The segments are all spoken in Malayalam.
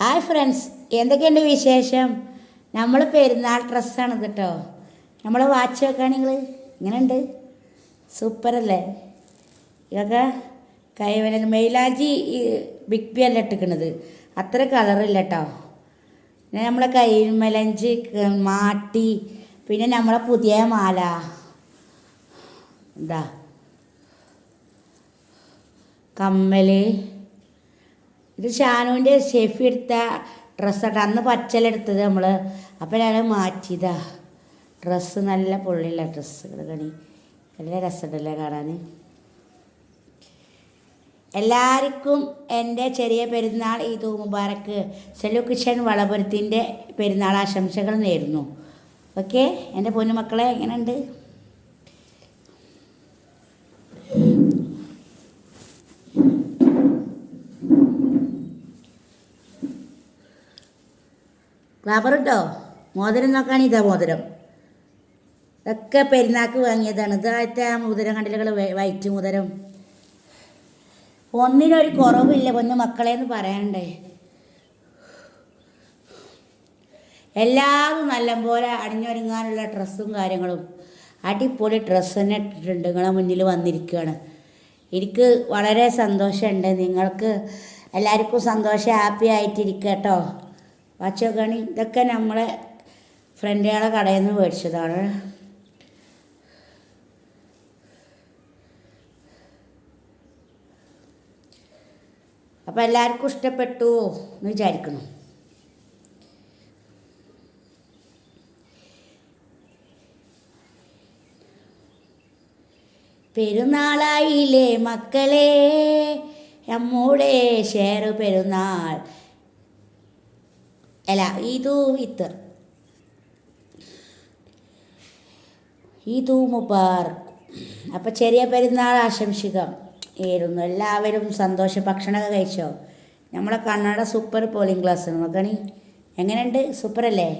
ഹായ് ഫ്രണ്ട്സ് എന്തൊക്കെയുണ്ട് വിശേഷം? നമ്മൾ പെരുന്നാൾ ഡ്രസ്സാണ് കേട്ടോ നമ്മൾ വാച്ച് വെക്കുകയാണ് നിങ്ങൾ ഇങ്ങനെയുണ്ട്? സൂപ്പറല്ലേ? ഇതൊക്കെ കൈവന മെയിലാജി ഈ ബിഗ് ബി അല്ല ഇട്ടിക്കണത്? അത്ര കളറില്ല കേട്ടോ പിന്നെ നമ്മളെ കയ്യിൽ മലഞ്ച് മാട്ടി പിന്നെ നമ്മളെ പുതിയ മാല. എന്താ? കമ്മൽ. ഇത് ഷാനുവിന്റെ ഷെഫി എടുത്ത ഡ്രസ്സാട്ടോ അന്ന് പച്ചലെടുത്തത് നമ്മൾ അപ്പോൾ ഞാൻ മാറ്റിയതാ. ഡ്രസ്സ് നല്ല പൊള്ളിയുള്ള ഡ്രസ്സ് കണി. നല്ല രസമുണ്ടല്ലേ കാണാൻ എല്ലാവർക്കും എന്റെ ചെറിയ പെരുന്നാൾ ഈ മുബാറക്ക്. സെലു കിഷൻ വളപുരത്തിന്റെ പെരുന്നാൾ ആശംസകൾ നേരുന്നു. ഓക്കെ? എന്റെ പൊന്നുമക്കളെ എങ്ങനെയുണ്ട്? റബ്ബറുണ്ടോ മോതിരം നോക്കാണ് ഇതാ മോതിരം. ഇതൊക്കെ പെരുന്നാക്ക് വാങ്ങിയതാണ്. ഇതായിട്ട് ആ മോതിരം കണ്ടിലുകൾ വൈറ്റ് മോതിരം. ഒന്നിനൊരു കുറവില്ല പൊന്നു മക്കളെ എന്ന് പറയണ്ടേ എല്ലാവരും നല്ലപോലെ അണിഞ്ഞൊരുങ്ങാനുള്ള ഡ്രസ്സും കാര്യങ്ങളും. അടിപൊളി ഡ്രസ്സ് തന്നെ ഇട്ടിട്ടുണ്ട്. നിങ്ങളെ മുന്നിൽ വന്നിരിക്കുകയാണ്. എനിക്ക് വളരെ സന്തോഷമുണ്ട്. നിങ്ങൾക്ക് എല്ലാവർക്കും സന്തോഷം ഹാപ്പി ആയിട്ടിരിക്കുക കേട്ടോ. വാച്ചോക്കണി ഇതൊക്കെ നമ്മളെ ഫ്രണ്ടുകളെ കടയിൽ നിന്ന് മേടിച്ചതാണ്. അപ്പോൾ എല്ലാവർക്കും ഇഷ്ടപ്പെട്ടു എന്ന് വിചാരിക്കുന്നു. പെരുന്നാളായില്ലേ മക്കളെ? നമ്മുടെ ഷെയർ പെരുന്നാൾ അല്ല ഈദു ഇത്തർ ഈദു മുബാർക്ക് അപ്പം ചെറിയ പെരുന്നാൾ ആശംസിക്കാം. ഏരുന്നു എല്ലാവരും സന്തോഷ ഭക്ഷണമൊക്കെ കഴിച്ചോ? നമ്മളെ കണ്ണട സൂപ്പർ പോളിംഗ് ക്ലാസ് നോക്കണി. എങ്ങനെയുണ്ട്? സൂപ്പറല്ലേ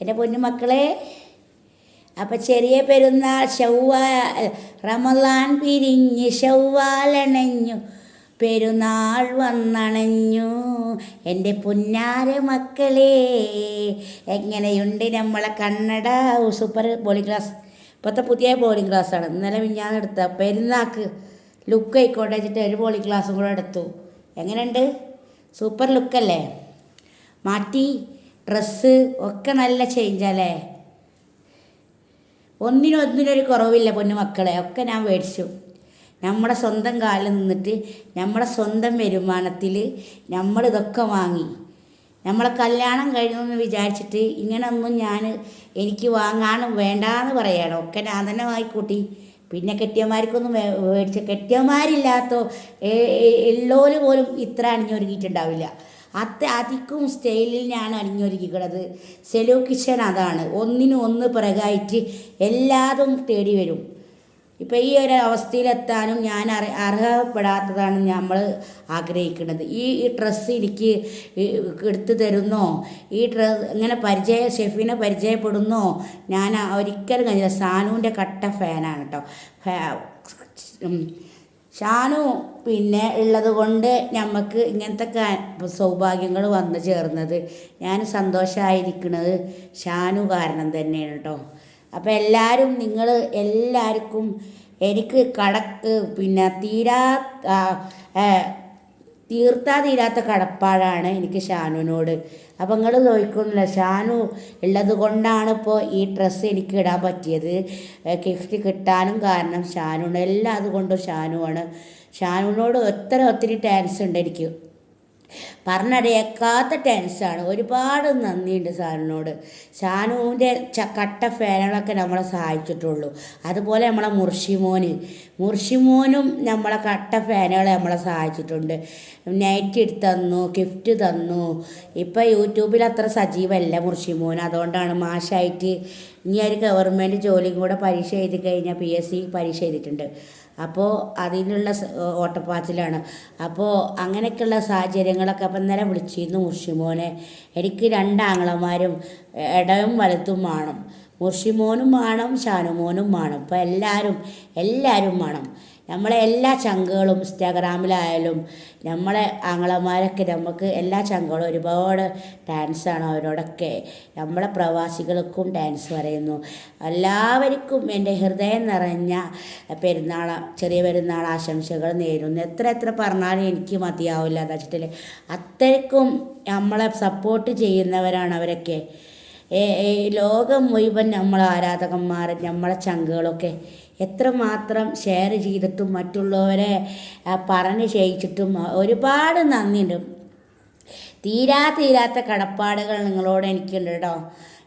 എന്റെ പൊന്നു മക്കളെ അപ്പം ചെറിയ പെരുന്നാൾ ഷവ്വാൽ റമലാൻ പിരിഞ്ഞ് ഷവ്വാലണഞ്ഞു പെരുന്നാൾ വന്നണഞ്ഞു. എന്റെ പുന്നാര മക്കളെ എങ്ങനെയുണ്ട് നമ്മളെ കണ്ണട? സൂപ്പർ ബോളിംഗ് ക്ലാസ് ഇപ്പോഴത്തെ പുതിയ ബോളിംഗ് ക്ലാസ്സാണ് ഇന്നലെ മിഞ്ഞാന്ന് എടുത്ത. പെരുന്നാക്ക് ലുക്ക് ആയിക്കോട്ടെ വെച്ചിട്ട് ഒരു ബോളിംഗ് ക്ലാസ്സും കൂടെ എടുത്തു. എങ്ങനെയുണ്ട്? സൂപ്പർ ലുക്കല്ലേ മാറ്റി ഡ്രസ്സ് ഒക്കെ നല്ല ചേഞ്ചല്ലേ ഒന്നിനൊന്നിനൊരു കുറവില്ല പൊന്നു മക്കളെ. ഒക്കെ ഞാൻ മേടിച്ചു. നമ്മുടെ സ്വന്തം കാലിൽ നിന്നിട്ട് നമ്മുടെ സ്വന്തം വരുമാനത്തിൽ നമ്മൾ ഇതൊക്കെ വാങ്ങി. നമ്മളെ കല്യാണം കഴിഞ്ഞു എന്ന് വിചാരിച്ചിട്ട് ഇങ്ങനൊന്നും ഞാൻ എനിക്ക് വാങ്ങാനും വേണ്ടാന്ന് പറയണം. ഒക്കെ ഞാൻ തന്നെ വാങ്ങിക്കൂട്ടി. പിന്നെ കെട്ടിയന്മാർക്കൊന്നും മേടിച്ച കെട്ടിയന്മാരില്ലാത്തോ എല്ലോൽ പോലും ഇത്ര അണിഞ്ഞൊരുങ്ങിയിട്ടുണ്ടാവില്ല. അത്ത അധികം സ്റ്റൈലിൽ ഞാൻ അണിഞ്ഞൊരുക്കിക്കണത് സെലോ കിച്ചൺ അതാണ്. ഒന്നിനും ഒന്ന് പിറകായിട്ട് എല്ലാതും തേടി വരും. ഇപ്പം ഈ ഒരു അവസ്ഥയിലെത്താനും ഞാൻ അർഹപ്പെടാത്തതാണ് നമ്മൾ ആഗ്രഹിക്കുന്നത് ഈ ഈ ഡ്രസ്സ് എനിക്ക് എടുത്തു തരുന്നോ ഈ ഡ്രസ് ഇങ്ങനെ പരിചയ ഷെഫിനെ പരിചയപ്പെടുന്നോ ഞാൻ ഒരിക്കലും കഴിഞ്ഞില്ല സാനുവിന്റെ കട്ട ഫാനാണ് കേട്ടോ ഷാനു പിന്നെ ഉള്ളത് കൊണ്ട് നമുക്ക് ഇങ്ങനത്തെ സൗഭാഗ്യങ്ങൾ വന്നു ചേർന്നത്. ഞാൻ സന്തോഷമായിരിക്കുന്നത് ഷാനു കാരണം തന്നെയാണ് കേട്ടോ അപ്പോൾ എല്ലാവരും നിങ്ങൾ എല്ലാവർക്കും എനിക്ക് കടക്ക് പിന്നെ തീരാ തീർത്താ തീരാത്ത കടപ്പാടാണ് എനിക്ക് ഷാനുവിനോട്. അപ്പം നിങ്ങൾ ചോദിക്കുന്നില്ല ഷാനു ഉള്ളത് കൊണ്ടാണ് ഇപ്പോൾ ഈ ഡ്രസ്സ് എനിക്ക് ഇടാൻ പറ്റിയത്? ഗിഫ്റ്റ് കിട്ടാനും കാരണം ഷാനുണ്ട് എല്ലാം അതുകൊണ്ടും ഷാനുവാണ്. ഷാനുവിനോട് ഒത്തിരി ഒത്തിരി ടാൻസ് ഉണ്ട് എനിക്ക്. പറഞ്ഞറിയാക്കാത്ത ടെൻസാണ് ഒരുപാട് നന്ദിയുണ്ട് സാറിനോട്. ഷാനുവിന്റെ ച കട്ട ഫാനുകളൊക്കെ നമ്മളെ സഹായിച്ചിട്ടുള്ളൂ. അതുപോലെ നമ്മളെ മുർഷിമോന്. മുർഷിമോനും നമ്മളെ കട്ട ഫാനുകളെ നമ്മളെ സഹായിച്ചിട്ടുണ്ട്. നൈറ്റ് എടുത്ത് തന്നു ഗിഫ്റ്റ് തന്നു. ഇപ്പം യൂട്യൂബിൽ അത്ര സജീവമല്ല മുർഷിമോൻ അതുകൊണ്ടാണ് മാഷായിട്ട് ഇനി ഒരു ഗവൺമെന്റ് ജോലിയും കൂടെ പരീക്ഷ എഴുതി കഴിഞ്ഞാൽ പി എസ് സി പരീക്ഷ എഴുതിയിട്ടുണ്ട്. അപ്പോൾ അതിനുള്ള ഓട്ടപ്പാച്ചിലാണ്. അപ്പോൾ അങ്ങനെയൊക്കെയുള്ള സാഹചര്യങ്ങളൊക്കെ അപ്പം ഇന്നലെ വിളിച്ചിരുന്നു മുർഷിമോനെ. എനിക്ക് രണ്ടാങ്ങളമാരും ഇടവും വലത്തും വേണം. മുർഷിമോനും വേണം ഷാനുമോനും വേണം. അപ്പോൾ എല്ലാവരും എല്ലാവരും വേണം. നമ്മളെ എല്ലാ ചങ്കുകളും ഇൻസ്റ്റാഗ്രാമിലായാലും നമ്മളെ ആങ്ങളമാരൊക്കെ നമുക്ക് എല്ലാ ചങ്കുകളും ഒരുപാട് ഡാൻസാണ് അവരോടൊക്കെ. നമ്മളെ പ്രവാസികൾക്കും ഡാൻസ് പറയുന്നു. എല്ലാവർക്കും എന്റെ ഹൃദയം നിറഞ്ഞ പെരുന്നാൾ ചെറിയ പെരുന്നാൾ ആശംസകൾ നേരുന്നു. എത്ര എത്ര പറഞ്ഞാലും എനിക്ക് മതിയാവില്ല. എന്താ വെച്ചിട്ടില്ലേ അത്രയ്ക്കും നമ്മളെ സപ്പോർട്ട് ചെയ്യുന്നവരാണ് അവരൊക്കെ. ലോകം മുഴുവൻ നമ്മളെ ആരാധകന്മാർ നമ്മളെ ചങ്കുകളൊക്കെ എത്രമാത്രം ഷെയർ ചെയ്തിട്ടും മറ്റുള്ളവരെ പറഞ്ഞ് ചെയ്യിച്ചിട്ടും ഒരുപാട് നന്ദിയുണ്ട്. തീരാ തീരാത്ത കടപ്പാടുകൾ നിങ്ങളോട് എനിക്കുണ്ട് കേട്ടോ.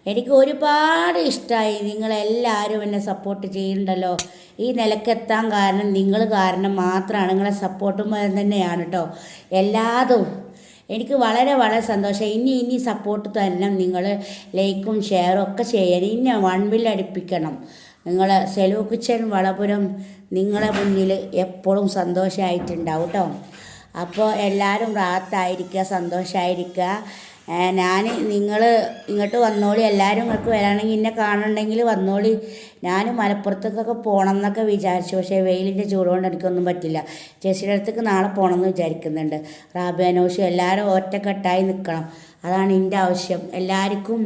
എനിക്ക് ഒരുപാട് ഇഷ്ടമായി നിങ്ങളെല്ലാവരും എന്നെ സപ്പോർട്ട് ചെയ്യുന്നുണ്ടല്ലോ. ഈ നിലക്കെത്താൻ കാരണം നിങ്ങൾ കാരണം മാത്രമാണ്. നിങ്ങളെ സപ്പോർട്ടും തന്നെയാണ് കേട്ടോ. എല്ലാതും. എനിക്ക് വളരെ വളരെ സന്തോഷം. ഇനി ഇനി സപ്പോർട്ട് തന്നെ നിങ്ങൾ ലൈക്കും ഷെയറും ഒക്കെ ചെയ്യണം. ഇനി വൺ ബിൽ അടുപ്പിക്കണം. നിങ്ങൾ സെലൂക്കിച്ചൻ കിച്ചൻ വളപുരം നിങ്ങളെ മുന്നിൽ എപ്പോഴും സന്തോഷമായിട്ടുണ്ടാവും കേട്ടോ അപ്പോൾ എല്ലാവരും റാത്തായിരിക്കുക സന്തോഷമായിരിക്കുക ഞാൻ നിങ്ങൾ ഇങ്ങോട്ട് വന്നോളി എല്ലാവരും ഇങ്ങോട്ട് വരാണെങ്കിൽ എന്നെ കാണുന്നുണ്ടെങ്കിൽ വന്നോളി. ഞാൻ മലപ്പുറത്തേക്കൊക്കെ പോകണം എന്നൊക്കെ വിചാരിച്ചു പക്ഷേ വെയിലിന്റെ ചൂടുകൊണ്ട് എനിക്കൊന്നും പറ്റില്ല. ചേച്ചിയുടെ അടുത്തേക്ക് നാളെ പോകണം എന്ന് വിചാരിക്കുന്നുണ്ട്. റാബിയാനോഷും എല്ലാവരും ഒറ്റക്കെട്ടായി നിൽക്കണം അതാണ് എന്റെ ആവശ്യം. എല്ലാവർക്കും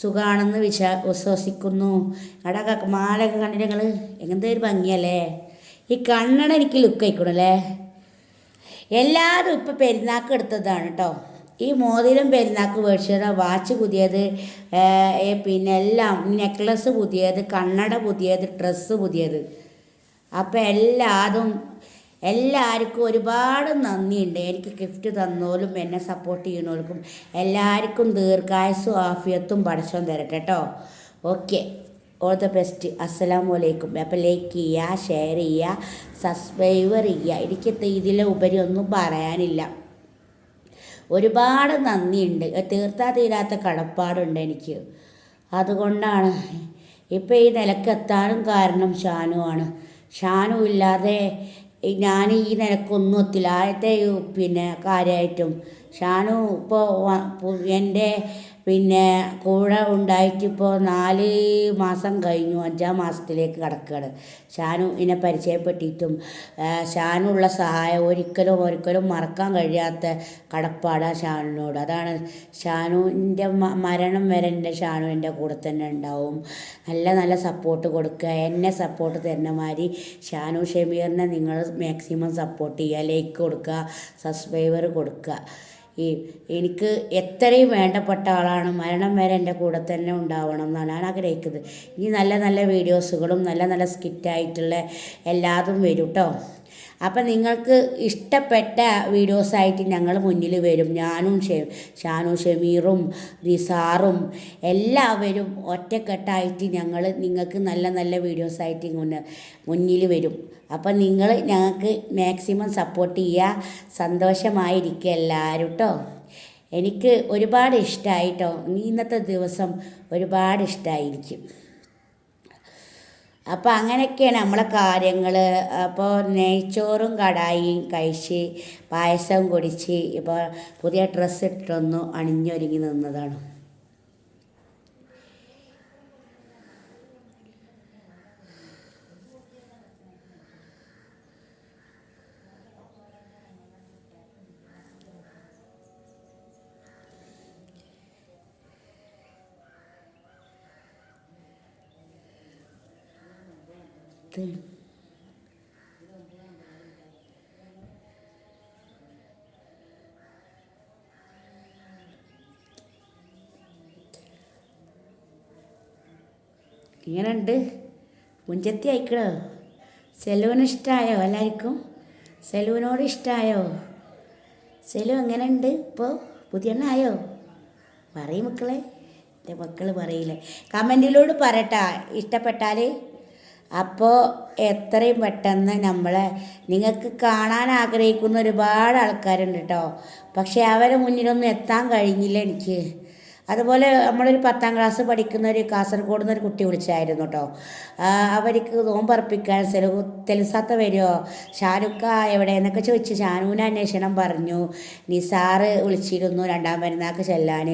സുഖമാണെന്ന് വിശ്വാ വിശ്വസിക്കുന്നു. അവിടെ മാലൊക്കെ കണ്ടിട്ട് ഞങ്ങൾ എങ്ങനത്തെ ഒരു ഭംഗിയല്ലേ? ഈ കണ്ണട എനിക്ക് ലുക്ക് ആയിക്കണല്ലേ എല്ലാവരും ഇപ്പോൾ പെരുന്നാക്ക് എടുത്തതാണ് കേട്ടോ ഈ മോതിരം പെരുന്നാക്ക് മേടിച്ചത് വാച്ച് പുതിയത് പിന്നെ എല്ലാം നെക്ലസ് പുതിയത് കണ്ണട പുതിയത് ഡ്രസ്സ് പുതിയത്. അപ്പോൾ എല്ലാതും എല്ലാവർക്കും ഒരുപാട് നന്ദിയുണ്ട്. എനിക്ക് ഗിഫ്റ്റ് തന്നോലും എന്നെ സപ്പോർട്ട് ചെയ്യുന്നവർക്കും എല്ലാവർക്കും ദീർഘായുസും ആഫിയത്തും പഠിച്ചോൻ തരട്ടെ കേട്ടോ. ഓക്കെ ഓൾ ദ ബെസ്റ്റ് അസ്സലാമു അലൈക്കും അപ്പോൾ ലൈക്ക് ചെയ്യുക ഷെയർ ചെയ്യുക സബ്സ്ക്രൈബർ ചെയ്യുക. എനിക്ക് ഇതിലെ ഉപരി ഒന്നും പറയാനില്ല. ഒരുപാട് നന്ദിയുണ്ട്. തീർത്താ തീരാത്ത കടപ്പാടുണ്ട് എനിക്ക്. അതുകൊണ്ടാണ് ഇപ്പോൾ ഈ നിലക്കെത്താനും കാരണം ഷാനുവാണ്. ഷാനു ഇല്ലാതെ ഞാൻ ഈ നിലക്കൊന്നും എത്തില്ല ആദ്യത്തെ പിന്നെ കാര്യമായിട്ടും ഷാനു ഇപ്പോൾ എന്റെ പിന്നെ കൂടെ ഉണ്ടായിട്ടിപ്പോൾ നാല് മാസം കഴിഞ്ഞു അഞ്ചാം മാസത്തിലേക്ക് കടക്കുകയാണ്. ഷാനു ഇനെ പരിചയപ്പെട്ടിട്ടും ഷാനുള്ള സഹായം ഒരിക്കലും ഒരിക്കലും മറക്കാൻ കഴിയാത്ത കടപ്പാടാണ് ഷാനുവിനോട്. അതാണ് ഷാനുവിന്റെ മരണം വരെ എന്റെ ഷാനു എന്റെ കൂടെ തന്നെ ഉണ്ടാവും. നല്ല നല്ല സപ്പോർട്ട് കൊടുക്കുക. എന്നെ സപ്പോർട്ട് തരുന്ന മാതിരി ഷാനു ഷമീറിനെ നിങ്ങൾ മാക്സിമം സപ്പോർട്ട് ചെയ്യുക. ലൈക്ക് കൊടുക്കുക സബ്സ്ക്രൈബർ കൊടുക്കുക. ഈ എനിക്ക് എത്രയും വേണ്ടപ്പെട്ട ആളാണ്. മരണം വരെ എന്റെ കൂടെ തന്നെ ഉണ്ടാവണം എന്നാണ് ഞാൻ ആഗ്രഹിക്കുന്നത്. ഇനി നല്ല നല്ല വീഡിയോസുകളും നല്ല നല്ല സ്കിറ്റായിട്ടുള്ള എല്ലാതും വരും കേട്ടോ അപ്പം നിങ്ങൾക്ക് ഇഷ്ടപ്പെട്ട വീഡിയോസായിട്ട് ഞങ്ങൾ മുന്നിൽ വരും. ഞാനും ഷെ ഷാനു ഷമീറും റിസാറും എല്ലാവരും ഒറ്റക്കെട്ടായിട്ട് ഞങ്ങൾ നിങ്ങൾക്ക് നല്ല നല്ല വീഡിയോസായിട്ട് മുന്നിൽ മുന്നിൽ വരും. അപ്പം നിങ്ങൾ ഞങ്ങൾക്ക് മാക്സിമം സപ്പോർട്ട് ചെയ്യുക. സന്തോഷമായിരിക്കുക എല്ലാവരും കേട്ടോ എനിക്ക് ഒരുപാട് ഇഷ്ടമായിട്ടോ ഇന്നത്തെ ദിവസം ഒരുപാട് ഇഷ്ടമായിരിക്കും. അപ്പോൾ അങ്ങനെയൊക്കെയാണ് നമ്മളെ കാര്യങ്ങൾ അപ്പോൾ നെയ്ച്ചോറും കടായിയും കഴിച്ച് പായസം കുടിച്ച് ഇപ്പോൾ പുതിയ ഡ്രസ്സ് ഇട്ടൊന്നു അണിഞ്ഞൊരുങ്ങി നിന്നതാണ്. പത്ത് ഇങ്ങനെയുണ്ട്. മുഞ്ചത്തി അയക്കണോ സെലൂന് ഇഷ്ടമായോ എല്ലാവർക്കും? സെലൂനോട് ഇഷ്ടമായോ സെലു എങ്ങനെയുണ്ട്? ഇപ്പോൾ പുതിയ ആയോ? പറയും മക്കളെ. എന്റെ മക്കൾ പറയില്ലേ. കമന്റിലൂടെ പറയട്ടാ. ഇഷ്ടപ്പെട്ടാൽ അപ്പോൾ എത്രയും പെട്ടെന്ന് നമ്മളെ നിങ്ങൾക്ക് കാണാൻ ആഗ്രഹിക്കുന്ന ഒരുപാട് ആൾക്കാരുണ്ട് കേട്ടോ പക്ഷേ അവരെ മുന്നിലൊന്നും എത്താൻ കഴിഞ്ഞില്ല എനിക്ക്. അതുപോലെ നമ്മളൊരു പത്താം ക്ലാസ് പഠിക്കുന്ന ഒരു കാസർഗോഡ് നിന്ന് ഒരു കുട്ടി വിളിച്ചായിരുന്നു കേട്ടോ അവർക്ക് നോമ്പറപ്പിക്കാൻ സെലു തെലിസാത്ത വരുമോ എവിടെ? എന്നൊക്കെ ചോദിച്ചു ഷാനൂന് അന്വേഷണം പറഞ്ഞു. നിസാറ് വിളിച്ചിരുന്നു രണ്ടാം പെരുന്നാൾക്ക് ചെല്ലാൻ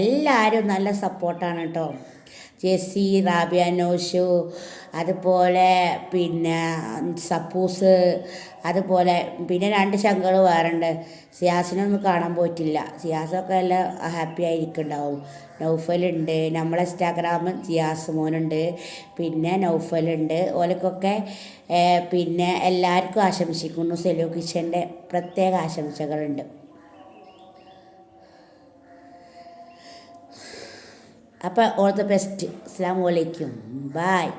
എല്ലാവരും നല്ല സപ്പോർട്ടാണ് കേട്ടോ ജെസ്സി റാബിയ നോഷു അതുപോലെ പിന്നെ സപ്പൂസ് അതുപോലെ പിന്നെ രണ്ട് ശങ്കർ വേറുണ്ട്. സിയാസിനൊന്നും കാണാൻ പോയിട്ടില്ല. സിയാസൊക്കെ എല്ലാം ഹാപ്പി ആയിരിക്കുന്നുണ്ടാവും. നൗഫലുണ്ട്. നമ്മളെ ഇൻസ്റ്റാഗ്രാമിൽ സിയാസ് മോനുണ്ട്. പിന്നെ നൗഫലുണ്ട്. ഓലക്കൊക്കെ പിന്നെ എല്ലാവർക്കും ആശംസിക്കുന്നു. സെലോ കിച്ചന്റെ പ്രത്യേക ആശംസകളുണ്ട്. അപ്പോൾ ഓൾ ദ ബെസ്റ്റ് അസ്സാം വലൈക്കും ബായ്